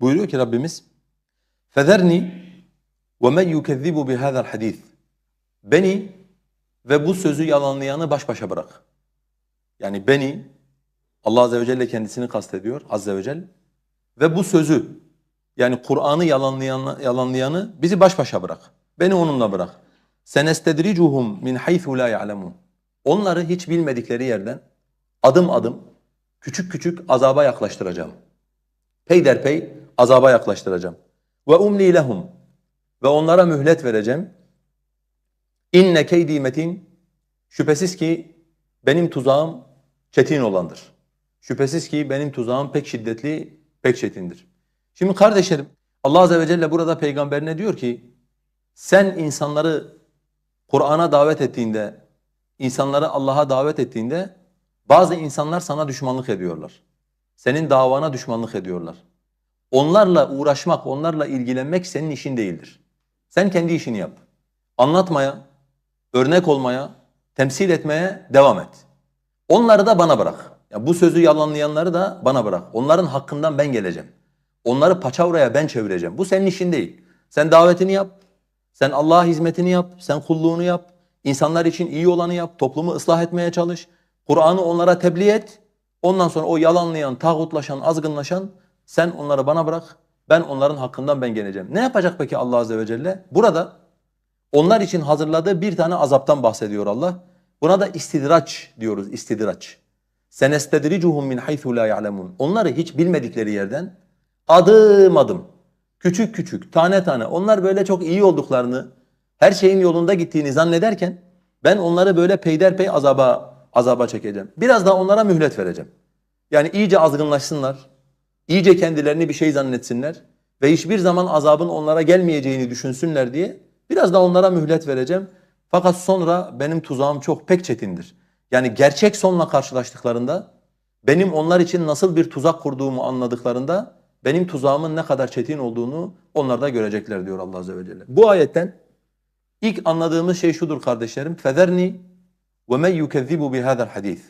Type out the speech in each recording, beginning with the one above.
Buyuruyor ki Rabbimiz فَذَرْنِي وَمَنْ يُكَذِّبُ بِهَذَا الْحَدِيثِ Beni ve bu sözü yalanlayanı baş başa bırak. Yani beni, Allah Azze ve Celle kendisini kastediyor Azze ve Celle. Ve bu sözü, yani Kur'an'ı yalanlayanı, yalanlayanı bizi baş başa bırak. Beni onunla bırak. سَنَسْتَدْرِجُهُمْ مِنْ حَيْثُ لَا يَعْلَمُونَ Onları hiç bilmedikleri yerden adım adım, küçük küçük azaba yaklaştıracağım. Peyderpey azaba yaklaştıracağım. Ve umli lehum ve onlara mühlet vereceğim. İnne keydi metin şüphesiz ki benim tuzağım çetin olandır. Şüphesiz ki benim tuzağım pek şiddetli, pek çetindir. Şimdi kardeşlerim Allah azze ve celle burada peygamberine diyor ki sen insanları Kur'an'a davet ettiğinde, insanları Allah'a davet ettiğinde bazı insanlar sana düşmanlık ediyorlar. Senin davana düşmanlık ediyorlar. Onlarla uğraşmak, onlarla ilgilenmek senin işin değildir. Sen kendi işini yap. Anlatmaya, örnek olmaya, temsil etmeye devam et. Onları da bana bırak. Ya bu sözü yalanlayanları da bana bırak. Onların hakkından ben geleceğim. Onları paçavraya ben çevireceğim. Bu senin işin değil. Sen davetini yap. Sen Allah'a hizmetini yap. Sen kulluğunu yap. İnsanlar için iyi olanı yap. Toplumu ıslah etmeye çalış. Kur'an'ı onlara tebliğ et. Ondan sonra o yalanlayan, tağutlaşan, azgınlaşan sen onları bana bırak. Ben onların hakkından ben geleceğim. Ne yapacak peki Allah azze ve celle? Burada onlar için hazırladığı bir tane azaptan bahsediyor Allah. Buna da istidraç diyoruz, istidraç. Senestedricuhum min haythu la ya'lemun. Onları hiç bilmedikleri yerden adım adım, küçük küçük, tane tane onlar böyle çok iyi olduklarını, her şeyin yolunda gittiğini zannederken ben onları böyle peyderpey azaba azaba çekeceğim. Biraz da onlara mühlet vereceğim. Yani iyice azgınlaşsınlar, iyice kendilerini bir şey zannetsinler ve hiçbir zaman azabın onlara gelmeyeceğini düşünsünler diye biraz da onlara mühlet vereceğim. Fakat sonra benim tuzağım çok pek çetindir. Yani gerçek sonla karşılaştıklarında benim onlar için nasıl bir tuzak kurduğumu anladıklarında benim tuzağımın ne kadar çetin olduğunu onlar da görecekler diyor Allah azze ve celle. Bu ayetten ilk anladığımız şey şudur kardeşlerim. Fezerni ve men yukezzibu bihada'l hadis.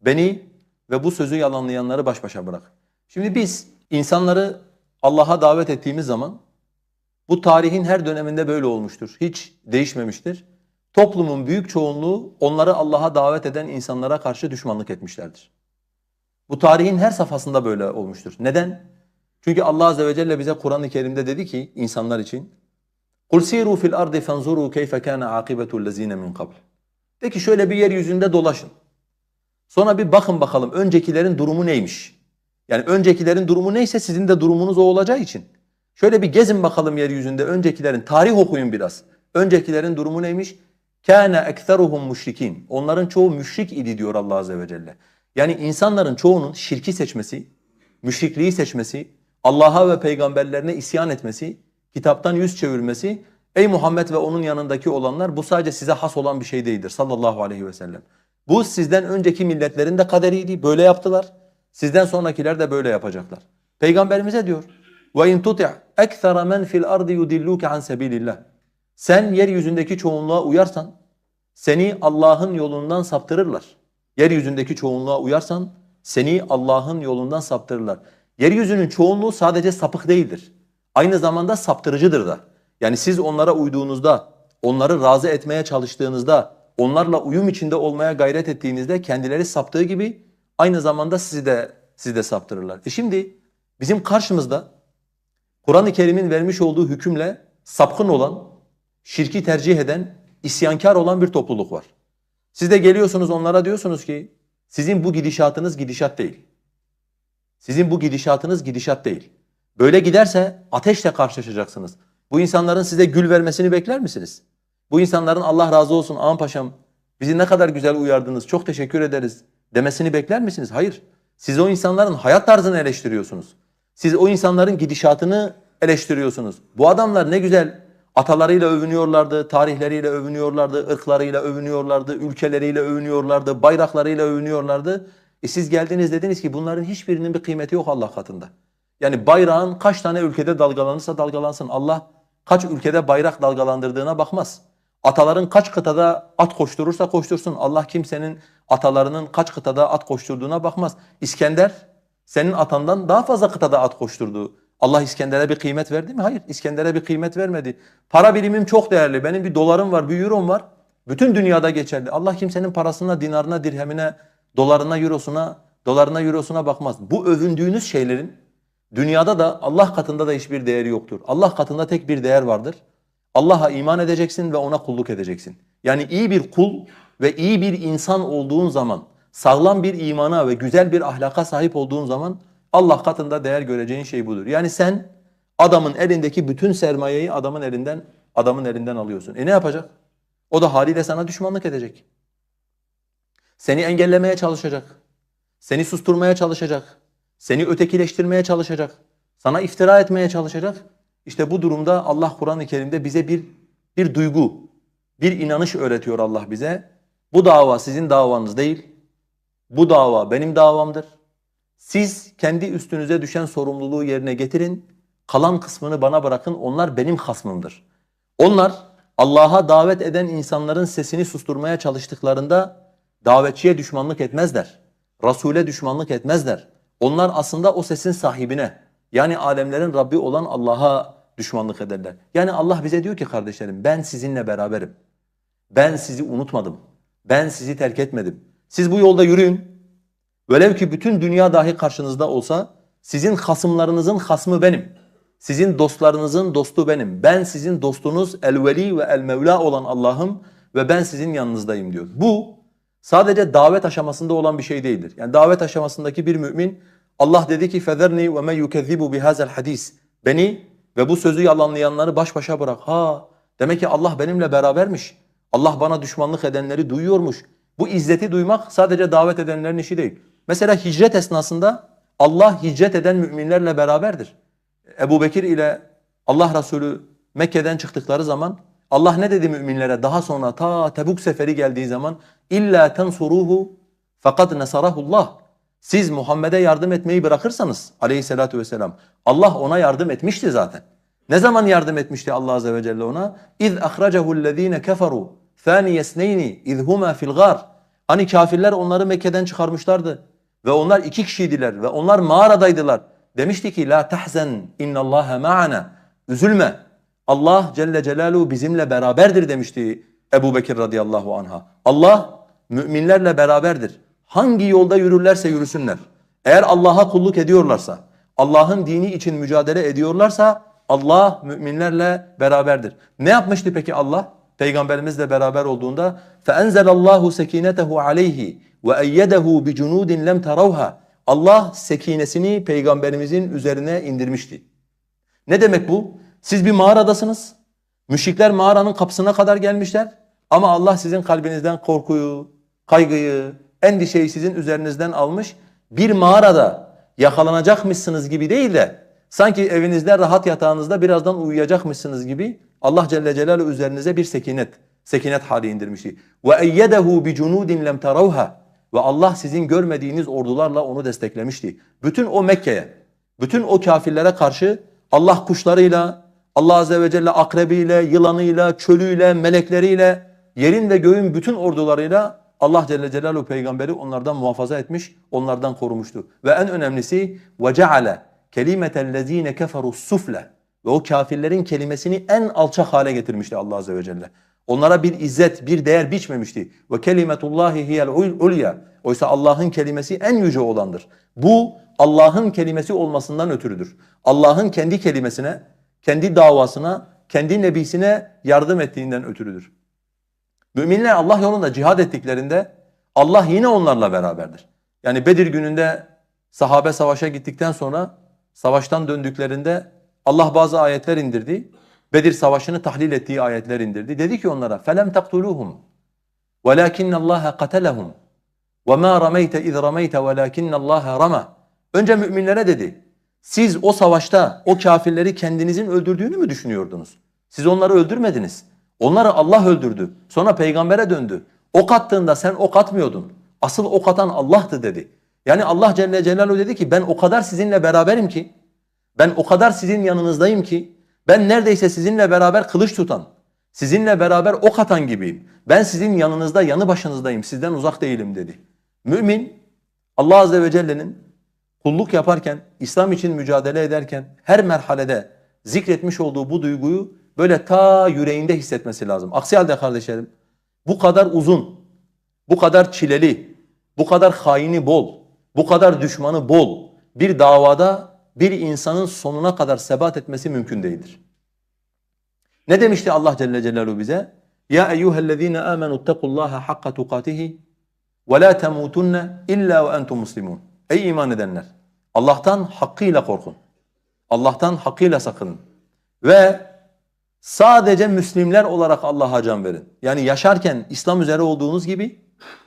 Beni ve bu sözü yalanlayanları baş başa bırak. Şimdi biz insanları Allah'a davet ettiğimiz zaman bu tarihin her döneminde böyle olmuştur. Hiç değişmemiştir. Toplumun büyük çoğunluğu onları Allah'a davet eden insanlara karşı düşmanlık etmişlerdir. Bu tarihin her safhasında böyle olmuştur. Neden? Çünkü Allah azze ve celle bize Kur'an-ı Kerim'de dedi ki insanlar için قُلْ سِيرُوا فِي الْأَرْضِ فَانْظُرُوا كَيْفَ كَانَ عَاقِبَةُ الَّذ۪ينَ مِنْ قَبْلِ De ki şöyle bir yeryüzünde dolaşın. Sonra bir bakın bakalım öncekilerin durumu neymiş? Yani öncekilerin durumu neyse sizin de durumunuz o olacağı için. Şöyle bir gezin bakalım yeryüzünde öncekilerin, tarih okuyun biraz. Öncekilerin durumu neymiş? Kana ekseruhum müşrikin. Onların çoğu müşrik idi diyor Allah azze ve celle. Yani insanların çoğunun şirki seçmesi, müşrikliği seçmesi, Allah'a ve peygamberlerine isyan etmesi, kitaptan yüz çevirmesi, ey Muhammed ve onun yanındaki olanlar bu sadece size has olan bir şey değildir sallallahu aleyhi ve sellem. Bu sizden önceki milletlerin de kaderiydi, böyle yaptılar. Sizden sonrakiler de böyle yapacaklar. Peygamberimize diyor. Ve in tuti' ekthara men fil ardi yudilluke an sabilillah. Sen yeryüzündeki çoğunluğa uyarsan seni Allah'ın yolundan saptırırlar. Yeryüzündeki çoğunluğa uyarsan seni Allah'ın yolundan saptırırlar. Yeryüzünün çoğunluğu sadece sapık değildir. Aynı zamanda saptırıcıdır da. Yani siz onlara uyduğunuzda, onları razı etmeye çalıştığınızda, onlarla uyum içinde olmaya gayret ettiğinizde kendileri saptığı gibi aynı zamanda sizi de sizi de saptırırlar. E şimdi bizim karşımızda Kur'an-ı Kerim'in vermiş olduğu hükümle sapkın olan, şirki tercih eden, isyankar olan bir topluluk var. Siz de geliyorsunuz onlara diyorsunuz ki sizin bu gidişatınız gidişat değil. Sizin bu gidişatınız gidişat değil. Böyle giderse ateşle karşılaşacaksınız. Bu insanların size gül vermesini bekler misiniz? Bu insanların Allah razı olsun ağam paşam bizi ne kadar güzel uyardınız çok teşekkür ederiz demesini bekler misiniz? Hayır. Siz o insanların hayat tarzını eleştiriyorsunuz. Siz o insanların gidişatını eleştiriyorsunuz. Bu adamlar ne güzel atalarıyla övünüyorlardı, tarihleriyle övünüyorlardı, ırklarıyla övünüyorlardı, ülkeleriyle övünüyorlardı, bayraklarıyla övünüyorlardı. E siz geldiniz dediniz ki bunların hiçbirinin bir kıymeti yok Allah katında. Yani bayrağın kaç tane ülkede dalgalanırsa dalgalansın. Allah kaç ülkede bayrak dalgalandırdığına bakmaz. Ataların kaç kıtada at koşturursa koştursun. Allah kimsenin atalarının kaç kıtada at koşturduğuna bakmaz. İskender senin atandan daha fazla kıtada at koşturdu. Allah İskender'e bir kıymet verdi mi? Hayır. İskender'e bir kıymet vermedi. Para birimim çok değerli. Benim bir dolarım var, bir eurom var. Bütün dünyada geçerli. Allah kimsenin parasına, dinarına, dirhemine, dolarına, eurosuna, dolarına, eurosuna bakmaz. Bu övündüğünüz şeylerin dünyada da Allah katında da hiçbir değeri yoktur. Allah katında tek bir değer vardır. Allah'a iman edeceksin ve ona kulluk edeceksin. Yani iyi bir kul ve iyi bir insan olduğun zaman, sağlam bir imana ve güzel bir ahlaka sahip olduğun zaman Allah katında değer göreceğin şey budur. Yani sen adamın elindeki bütün sermayeyi adamın elinden adamın elinden alıyorsun. E ne yapacak? O da haliyle sana düşmanlık edecek. Seni engellemeye çalışacak. Seni susturmaya çalışacak. Seni ötekileştirmeye çalışacak. Sana iftira etmeye çalışacak. İşte bu durumda Allah Kur'an-ı Kerim'de bize bir bir duygu, bir inanış öğretiyor Allah bize. Bu dava sizin davanız değil. Bu dava benim davamdır. Siz kendi üstünüze düşen sorumluluğu yerine getirin. Kalan kısmını bana bırakın. Onlar benim hasmımdır. Onlar Allah'a davet eden insanların sesini susturmaya çalıştıklarında davetçiye düşmanlık etmezler. Rasule düşmanlık etmezler. Onlar aslında o sesin sahibine yani alemlerin Rabbi olan Allah'a düşmanlık ederler. Yani Allah bize diyor ki kardeşlerim ben sizinle beraberim. Ben sizi unutmadım. Ben sizi terk etmedim. Siz bu yolda yürüyün. Velev ki bütün dünya dahi karşınızda olsa sizin hasımlarınızın hasmı benim. Sizin dostlarınızın dostu benim. Ben sizin dostunuz el-veli ve el-mevla olan Allah'ım ve ben sizin yanınızdayım diyor. Bu sadece davet aşamasında olan bir şey değildir. Yani davet aşamasındaki bir mümin Allah dedi ki fezerni ve men yukezzibu bihazal hadis. Beni ve bu sözü yalanlayanları baş başa bırak. Ha demek ki Allah benimle berabermiş. Allah bana düşmanlık edenleri duyuyormuş. Bu izzeti duymak sadece davet edenlerin işi değil. Mesela hicret esnasında Allah hicret eden müminlerle beraberdir. Ebu Bekir ile Allah Resulü Mekke'den çıktıkları zaman Allah ne dedi müminlere daha sonra ta Tebuk seferi geldiği zaman illa tensuruhu fakat nasarahullah. Siz Muhammed'e yardım etmeyi bırakırsanız aleyhissalatu vesselam Allah ona yardım etmişti zaten. Ne zaman yardım etmişti Allah azze ve celle ona? İz ahracehu'llezine keferu thaniye isneyni iz huma fil gar. Hani kafirler onları Mekke'den çıkarmışlardı ve onlar iki kişiydiler ve onlar mağaradaydılar. Demişti ki la tahzen innallaha ma'ana. Üzülme. Allah Celle Celaluhu bizimle beraberdir demişti Ebu Bekir radıyallahu anha. Allah müminlerle beraberdir Hangi yolda yürürlerse yürüsünler. Eğer Allah'a kulluk ediyorlarsa, Allah'ın dini için mücadele ediyorlarsa Allah müminlerle beraberdir. Ne yapmıştı peki Allah? Peygamberimizle beraber olduğunda فَاَنْزَلَ اللّٰهُ سَك۪ينَتَهُ عَلَيْهِ وَاَيَّدَهُ بِجُنُودٍ لَمْ تَرَوْهَا Allah sekinesini peygamberimizin üzerine indirmişti. Ne demek bu? Siz bir mağaradasınız. Müşrikler mağaranın kapısına kadar gelmişler. Ama Allah sizin kalbinizden korkuyu, kaygıyı, endişeyi sizin üzerinizden almış. Bir mağarada yakalanacakmışsınız gibi değil de sanki evinizde rahat yatağınızda birazdan uyuyacakmışsınız gibi Allah Celle Celaluhu üzerinize bir sekinet, sekinet hali indirmişti. Ve eyyedehu bi cunudin lem tarawha. Ve Allah sizin görmediğiniz ordularla onu desteklemişti. Bütün o Mekke'ye, bütün o kafirlere karşı Allah kuşlarıyla, Allah Azze ve Celle akrebiyle, yılanıyla, çölüyle, melekleriyle, yerin ve göğün bütün ordularıyla Allah Celle Celaluhu peygamberi onlardan muhafaza etmiş, onlardan korumuştu. Ve en önemlisi وَجَعَلَ كَلِمَةَ الَّذ۪ينَ كَفَرُوا السُّفْلَ Ve o kafirlerin kelimesini en alçak hale getirmişti Allah Azze ve Celle. Onlara bir izzet, bir değer biçmemişti. Ve kelimetullahi hiyel ulya. Oysa Allah'ın kelimesi en yüce olandır. Bu Allah'ın kelimesi olmasından ötürüdür. Allah'ın kendi kelimesine, kendi davasına, kendi nebisine yardım ettiğinden ötürüdür. Müminler Allah yolunda cihad ettiklerinde Allah yine onlarla beraberdir. Yani Bedir gününde sahabe savaşa gittikten sonra savaştan döndüklerinde Allah bazı ayetler indirdi. Bedir savaşını tahlil ettiği ayetler indirdi. Dedi ki onlara felem taktuluhum velakin Allah qatalahum ve ma rameyte iz rameyte velakin Allah rama. Önce müminlere dedi. Siz o savaşta o kafirleri kendinizin öldürdüğünü mü düşünüyordunuz? Siz onları öldürmediniz. Onları Allah öldürdü. Sonra peygambere döndü. Ok attığında sen ok atmıyordun. Asıl ok atan Allah'tı dedi. Yani Allah Celle Celaluhu dedi ki ben o kadar sizinle beraberim ki, ben o kadar sizin yanınızdayım ki, ben neredeyse sizinle beraber kılıç tutan, sizinle beraber ok atan gibiyim. Ben sizin yanınızda, yanı başınızdayım, sizden uzak değilim dedi. Mümin, Allah Azze ve Celle'nin kulluk yaparken, İslam için mücadele ederken her merhalede zikretmiş olduğu bu duyguyu böyle ta yüreğinde hissetmesi lazım. Aksi halde kardeşlerim bu kadar uzun, bu kadar çileli, bu kadar haini bol, bu kadar düşmanı bol bir davada bir insanın sonuna kadar sebat etmesi mümkün değildir. Ne demişti Allah Celle Celaluhu bize? Ya eyyühellezine amenu ittakullaha hakka tukatihi ve la temutunne illa ve entum muslimun. Ey iman edenler! Allah'tan hakkıyla korkun. Allah'tan hakkıyla sakının. Ve sadece Müslimler olarak Allah'a can verin. Yani yaşarken İslam üzere olduğunuz gibi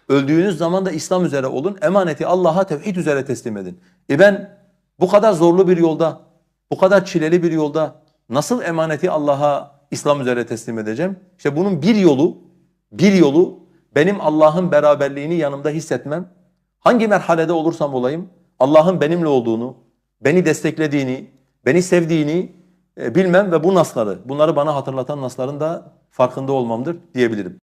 öldüğünüz zaman da İslam üzere olun. Emaneti Allah'a tevhid üzere teslim edin. E ben bu kadar zorlu bir yolda, bu kadar çileli bir yolda nasıl emaneti Allah'a İslam üzere teslim edeceğim? İşte bunun bir yolu, bir yolu benim Allah'ın beraberliğini yanımda hissetmem. Hangi merhalede olursam olayım Allah'ın benimle olduğunu, beni desteklediğini, beni sevdiğini bilmem ve bu nasları, bunları bana hatırlatan nasların da farkında olmamdır diyebilirim.